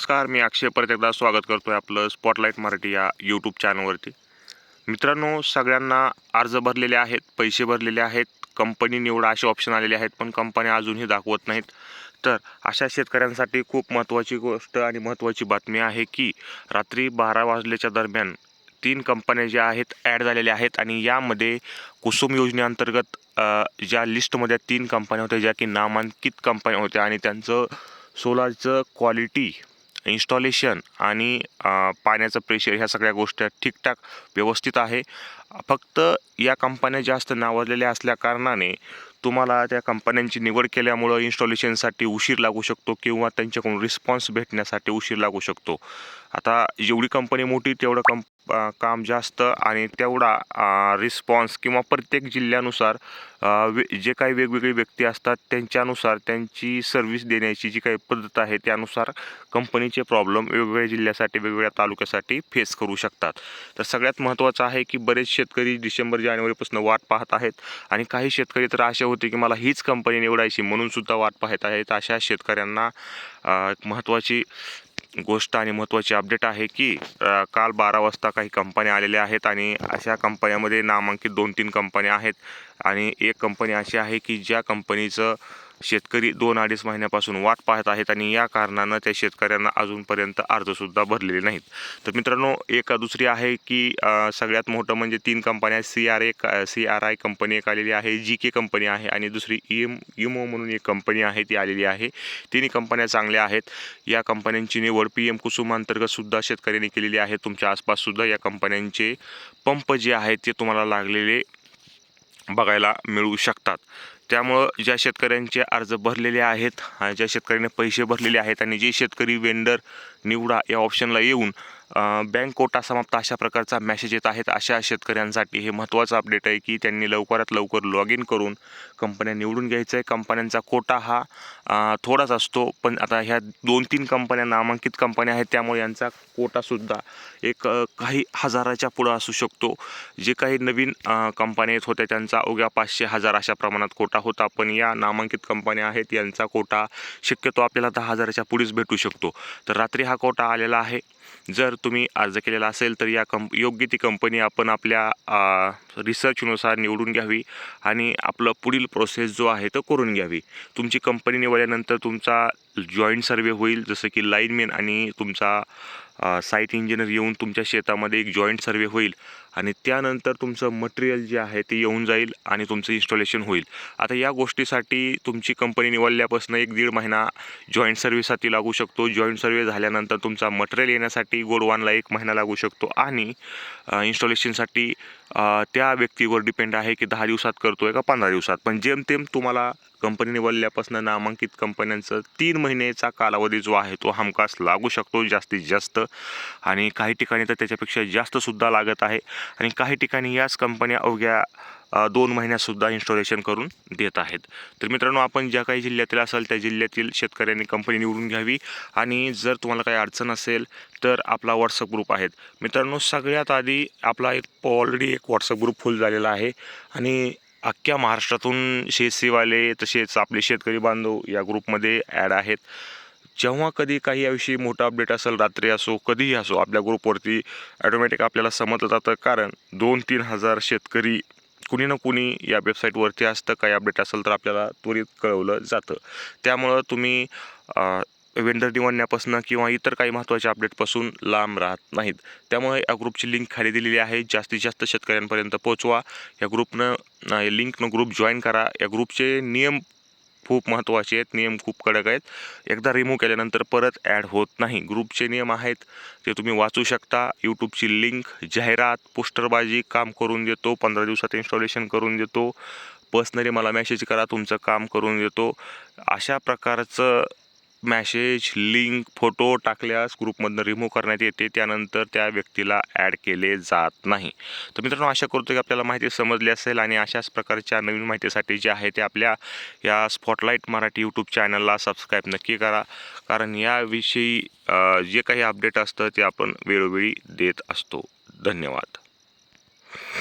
नमस्कार मी अक्षय. परत एकदा स्वागत करतो आहे आपलं स्पॉटलाईट मराठी या यूट्यूब चॅनलवरती मित्रांनो सगळ्यांना अर्ज भरलेले आहेत पैसे भरलेले आहेत कंपनी निवडा असे ऑप्शन आलेले आहेत पण कंपन्या अजूनही दाखवत नाहीत. तर अशा शेतकऱ्यांसाठी खूप महत्त्वाची गोष्ट आणि महत्त्वाची बातमी आहे की रात्री बारा वाजल्याच्या दरम्यान तीन कंपन्या ज्या आहेत ॲड झालेल्या आहेत आणि यामध्ये कुसुम योजनेअंतर्गत ज्या लिस्टमध्ये तीन कंपन्या होत्या ज्या की नामांकित कंपन्या होत्या आणि त्यांचं सोलारचं क्वालिटी इन्स्टॉलेशन आणि पाण्याचं प्रेशर ह्या सगळ्या गोष्टी ठीकठाक व्यवस्थित आहे. फक्त या कंपन्या जास्त नावाजलेल्या असल्या कारणाने तुम्हाला त्या कंपन्यांची निवड केल्यामुळं इन्स्टॉलेशनसाठी उशीर लागू शकतो किंवा त्यांच्याकडून रिस्पॉन्स भेटण्यासाठी उशीर लागू शकतो. आता जेवढी कंपनी मोठी तेवढं कंप काम जास्त आणि तेवढा रिस्पॉन्स किंवा प्रत्येक जिल्ह्यानुसार वे जे काही वेगवेगळे व्यक्ती असतात त्यांच्यानुसार त्यांची सर्व्हिस देण्याची जी काही पद्धत आहे त्यानुसार कंपनीचे प्रॉब्लेम वेगवेगळ्या जिल्ह्यासाठी वेगवेगळ्या तालुक्यासाठी फेस करू शकतात. तर सगळ्यात महत्त्वाचं आहे की बरेच शेतकरी डिसेंबर जानेवारीपासून वाट पाहत आहेत आणि काही शेतकरी तर असे होते की मला हीच कंपनी निवडायची म्हणून सुद्धा वाट पाहत आहेत. अशा शेतकऱ्यांना एक महत्त्वाची गोष्ट आणि महत्त्वाची अपडेट आहे की काल बारा वाजता काही कंपन्या आलेल्या आहेत आणि अशा कंपन्यामध्ये नामांकित दोन तीन कंपन्या आहेत. आणि एक कंपनी अशी आहे की ज्या कंपनीचं शेतकरी दोन अडीच महिन्यापासून वाट पाहत आहेत आणि या कारणानं त्या शेतकऱ्यांना अजूनपर्यंत अर्जसुद्धा भरलेले नाहीत. तर मित्रांनो एक दुसरी आहे की सगळ्यात मोठं म्हणजे तीन कंपन्या C R A C R I company एक आलेली आहे जी के कंपनी आहे आणि दुसरी ई एम इमो म्हणून एक कंपनी आहे ती आलेली आहे. तिन्ही कंपन्या चांगल्या आहेत. या कंपन्यांची निवड पी एम कुसुम शेतकऱ्यांनी केलेली आहे. तुमच्या आसपाससुद्धा या कंपन्यांचे पंप जे आहेत ते तुम्हाला लागलेले बघायला मिळू शकतात. त्यामुळं ज्या शेतकऱ्यांचे अर्ज भरलेले आहेत ज्या शेतकऱ्यांनी पैसे भरलेले आहेत आणि जे शेतकरी वेंडर निवडा या ऑप्शनला येऊन बँक कोटा समाप्त अशा प्रकारचा मॅसेज येत आहेत अशा शेतकऱ्यांसाठी. हे महत्त्वाचं अपडेट आहे की त्यांनी लवकरात लवकर लॉग इन करून कंपन्या निवडून घ्यायचं आहे कंपन्यांचा कोटा हा थोडाच असतो पण आता ह्या दोन तीन कंपन्या नामांकित कंपन्या आहेत त्यामुळे यांचा कोटासुद्धा एक काही हजाराच्या पुढं असू शकतो. जे काही नवीन कंपन्या येत होत्या त्यांचा अवघ्या पाचशे हजार अशा प्रमाणात कोटा होता पण या नामांकित कंपन्या आहेत यांचा कोटा शक्यतो आपल्याला दहा हजाराच्या पुढेच भेटू शकतो. तर रात्री हा कोटा आलेला आहे. जर तुम्ही अर्ज केलेला असेल तर या कंप योग्य ती कंपनी आपण आपल्या रिसर्चनुसार निवडून घ्यावी आणि आपलं पुढील प्रोसेस जो आहे तो करून घ्यावी. तुमची कंपनी निवडल्यानंतर तुमचा जॉईंट सर्वे होईल जसं की लाईनमेन आणि तुमचा साईट इंजिनियर येऊन तुमच्या शेतामध्ये एक जॉईंट सर्वे होईल आणि त्यानंतर तुमचं मटेरियल जे आहे ते येऊन जाईल आणि तुमचं इन्स्टॉलेशन होईल. आता या गोष्टीसाठी तुमची कंपनी निवडल्यापासून एक दीड महिना जॉईंट सर्व्हिससाठी लागू शकतो. जॉईंट सर्वे झाल्यानंतर तुमचा मटेरियल येण्यासाठी गोडवानला एक महिना लागू शकतो आणि इन्स्टॉलेशनसाठी त्या व्यक्तीवर डिपेंड आहे की दहा दिवसात करतो आहे का पंधरा दिवसात. पण जेमतेम तुम्हाला कंपनी निवडल्यापासून नामांकित कंपन्यांचं तीन महिन्याचा कालावधी जो आहे तो हमखास लागू शकतो जास्तीत जास्त. आणि काही ठिकाणी तर त्याच्यापेक्षा जास्तसुद्धा लागत आहे. आणि काही ठिकाणी याच कंपन्या अवघ्या दोन महिन्यातसुद्धा इन्स्टॉलेशन करून देत आहेत. तर मित्रांनो आपण ज्या काही जिल्ह्यातील असाल त्या जिल्ह्यातील शेतकऱ्यांनी कंपनी निवडून घ्यावी. आणि जर तुम्हाला काही अडचण असेल तर आपला व्हॉट्सअप ग्रुप आहेत. मित्रांनो सगळ्यात आधी आपला एक ऑलरेडी एक व्हॉट्सअप ग्रुप फुल झालेला आहे. आणि अख्ख्या महाराष्ट्रातून शेतसेवाले तसेच आपले शेतकरी बांधव या ग्रुपमध्ये ॲड आहेत. जेव्हा कधी काही याविषयी मोठा अपडेट असेल रात्री असो कधीही असो आपल्या ग्रुपवरती ॲटोमॅटिक आपल्याला समजलं जातं. कारण दोन तीन हजार शेतकरी कुणी ना कुणी या वेबसाईटवरती असतं. काही अपडेट असेल तर आपल्याला त्वरित कळवलं जातं. त्यामुळं तुम्ही वेंडर निवडण्यापासून किंवा इतर काही महत्त्वाच्या अपडेटपासून लांब राहत नाहीत. त्यामुळे या ग्रुपची लिंक खाली दिलेली आहे. जास्तीत जास्त शेतकऱ्यांपर्यंत पोचवा या ग्रुपनं लिंकनं ग्रुप जॉईन करा. या ग्रुपचे नियम खूप महत्त्वाचे आहेत. नियम खूप कडक आहेत. एकदा रिमूव्ह केल्यानंतर परत ॲड होत नाही. ग्रुपचे नियम आहेत ते तुम्ही वाचू शकता. यूट्यूबची लिंक जाहिरात पोस्टरबाजी काम करून देतो. पंधरा दिवसात इन्स्टॉलेशन करून देतो. पर्सनली मला मेसेज करा. तुमचं काम करून देतो. अशा प्रकारचं मॅसेज लिंक फोटो टाकल्यास ग्रुपमधनं रिमूव्ह करण्यात येते. त्यानंतर त्या व्यक्तीला ॲड केले जात नाही. तर मित्रांनो आशा करतो की आपल्याला माहिती समजली असेल आणि अशाच प्रकारच्या नवीन माहितीसाठी जे आहे ते आपल्या या स्पॉटलाईट मराठी यूट्यूब चॅनलला सबस्क्राईब नक्की करा. कारण याविषयी जे काही अपडेट असतं ते आपण वेळोवेळी देत असतो. धन्यवाद.